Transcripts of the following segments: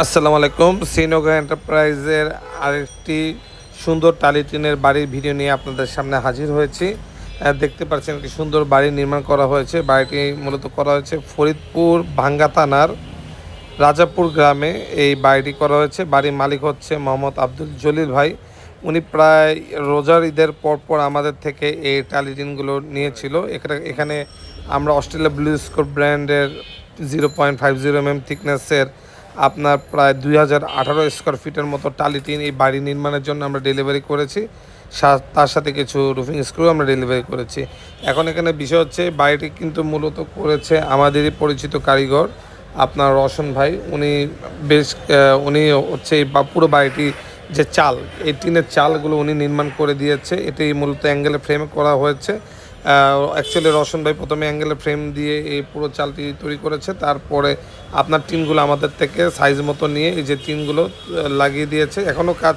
আসসালামু আলাইকুম। শ্রীনগর এন্টারপ্রাইজের আরেকটি সুন্দর টালিটিনের বাড়ির ভিডিও নিয়ে আপনাদের সামনে হাজির হয়েছি। দেখতে পাচ্ছেন একটি সুন্দর বাড়ি নির্মাণ করা হয়েছে। বাড়িটি মূলত করা হয়েছে ফরিদপুর ভাঙ্গা থানার রাজাপুর গ্রামে। এই বাড়িটি করা হয়েছে। বাড়ির মালিক হচ্ছে মোহাম্মদ আব্দুল জলিল ভাই। উনি প্রায় রোজার ঈদের পর পর আমাদের থেকে এই টালিটিনগুলো নিয়েছিল। এখানে এখানে আমরা অস্ট্রেলিয়া ব্লু স্কোর ব্র্যান্ডের zero point five zero M M থিকনেসের আপনার প্রায় দুই হাজার আঠারো স্কোয়ার ফিটের মতো টালি টালিটিন এই বাড়ি নির্মাণের জন্য আমরা ডেলিভারি করেছি। তার সাথে কিছু রুফিং স্ক্রু আমরা ডেলিভারি করেছি। এখন এখানে বিষয় হচ্ছে, বাড়িটি কিন্তু মূলত করেছে আমাদেরই পরিচিত কারিগর, আপনার রশন ভাই। উনি বেশ উনি হচ্ছে এই পুরো বাড়িটি যে চাল, এই টিনের চালগুলো উনি নির্মাণ করে দিয়েছে। এটি মূলত অ্যাঙ্গেলে ফ্রেমে করা হয়েছে। অ্যাকচুয়ালি রশন ভাই প্রথমে অ্যাঙ্গেলে ফ্রেম দিয়ে এই পুরো চালটি তৈরি করেছে। তারপরে আপনার টিনগুলো আমাদের থেকে সাইজ মতো নিয়ে এই যে টিনগুলো লাগিয়ে দিয়েছে। এখনও কাজ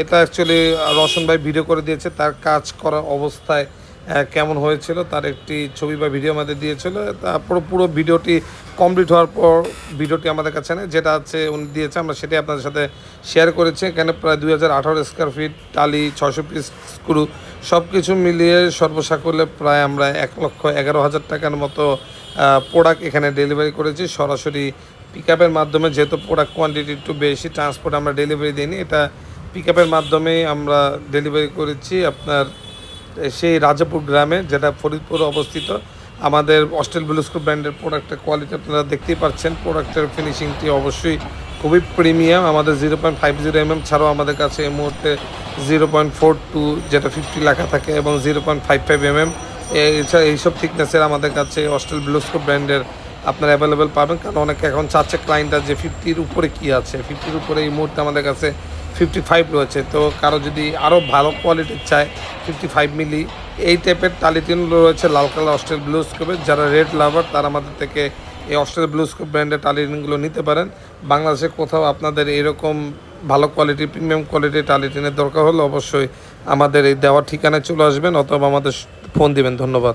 এটা অ্যাকচুয়ালি রশন ভাই ভিডিও করে দিয়েছে। তার কাজ করা অবস্থায় কেমন হয়েছিল, তার একটি ছবি বা ভিডিও আমাদের দিয়েছিল। তারপর পুরো ভিডিওটি কমপ্লিট হওয়ার পর ভিডিওটি আমাদের কাছে নেই যেটা আছে উনি দিয়েছে, আমরা সেটাই আপনাদের সাথে শেয়ার করেছি। এখানে প্রায় দুই হাজার আঠারো স্কোয়ার ফিট টালি ছশো পিস স্ক্রু সব কিছু মিলিয়ে সর্বসাকল্যে প্রায় আমরা এক লক্ষ এগারো হাজার টাকার মতো প্রোডাক্ট এখানে ডেলিভারি করেছি। সরাসরি পিক মাধ্যমে, যেহেতু প্রোডাক্ট কোয়ান্টিটি একটু বেশি ট্রান্সপোর্ট আমরা ডেলিভারি দিইনি, এটা পিক মাধ্যমেই আমরা ডেলিভারি করেছি। আপনার সেই রাজাপুর গ্রামে, যেটা ফরিদপুর অবস্থিত, আমাদের অস্ট্রেল ব্লুস্কো ব্র্যান্ডের প্রোডাক্টের কোয়ালিটি আপনারা দেখতেই পাচ্ছেন। প্রোডাক্টের ফিনিশিংটি অবশ্যই খুবই প্রিমিয়াম আমাদের zero point five zero MM ছাড়াও আমাদের কাছে এই মুহূর্তে জিরো পয়েন্ট ফোর টু যেটা ফিফটি লেখা থাকে, এবং zero point five five MM এছাড়া এইসব থিকনেসের আমাদের কাছে অস্টেল ব্লুস্কো ব্র্যান্ডের আপনার অ্যাভেলেবেল পাবেন, কারণ অনেকে এখন চাচ্ছে ক্লায়েন্টরা যে ফিফটির উপরে কি আছে। ফিফটির উপরে এই মুহূর্তে আমাদের কাছে ফিফটি ফাইভ রয়েছে। তো কারও যদি আরও ভালো কোয়ালিটির চায় ফিফটি ফাইভ মিলি এই টাইপের টালিটিনগুলো রয়েছে, লাল কালার অস্ট্রেল ব্লু স্কোপের যারা রেড লাভার তারা আমাদের থেকে এই অস্ট্রেল ব্লু স্কোপ ব্র্যান্ডের টালিটিনগুলো নিতে পারেন। বাংলাদেশে কোথাও আপনাদের এরকম ভালো কোয়ালিটি প্রিমিয়াম কোয়ালিটির টালিটিনের দরকার হলে অবশ্যই আমাদের এই দেওয়ার ঠিকানায় চলে আসবেন, অথবা আমাদের ফোন দিবেন। ধন্যবাদ।